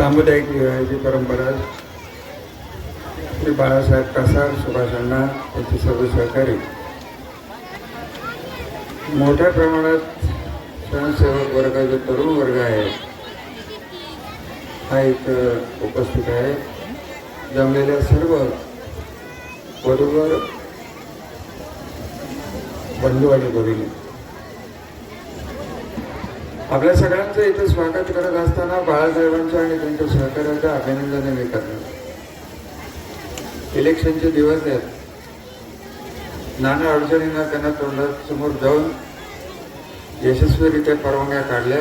सामुदायिक विवाहाची परंपरा. श्री बाळासाहेब कसार सुभाष अण्णा यांचे सर्व सहकारी. मोठ्या प्रमाणात स्वयंसेवक वर्ग जो तरुण वर्ग आहे हा एक उपस्थित आहे. जमलेल्या सर्व बरोबर बंधू आणि भगिनी. आपल्या सगळ्यांचं इथं स्वागत करत असताना बाळासाहेबांचं आणि त्यांच्या सहकार्याचं अभिनंदन मी करणार इलेक्शनचे दिवस आहेत. नाना अडचणींना त्यांना तोंडात समोर जाऊन यशस्वीरित्या परवानग्या काढल्या.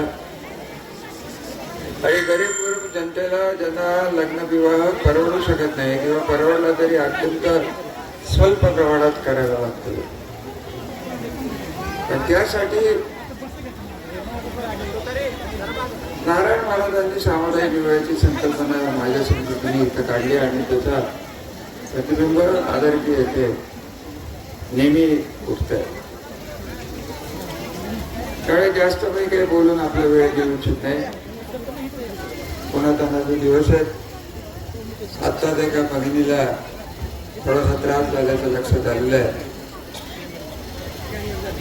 आणि गरीब गरीब जनतेला ज्यांना लग्न विवाह परवडू शकत नाही किंवा परवडला तरी अत्यंत स्वल्प प्रमाणात करायला लागतो त्यासाठी महाराजांनी सामुदायिक विवाहाची संकल्पना माझ्या संस्कृतीने इथं काढली आणि त्याचा प्रतिबिंब आधारित येथे नेहमी उठत आहे त्यावेळी जास्त मी काही बोलून आपला वेळ घेऊ इच्छित नाही. पुन्हा जो दिवस आहेत आत्ताच एका भगिनीला थोडासा त्रास झाल्याचं लक्षात आलेलं आहे.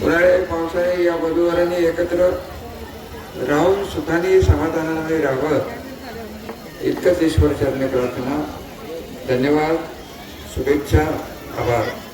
उन्हाळे पावसाळे या वधूवरांनी एकत्र राहून सुखाने समाधानाने राहावं. इतकंच ईश्वर चरणी प्रार्थना. धन्यवाद. शुभेच्छा. आभार.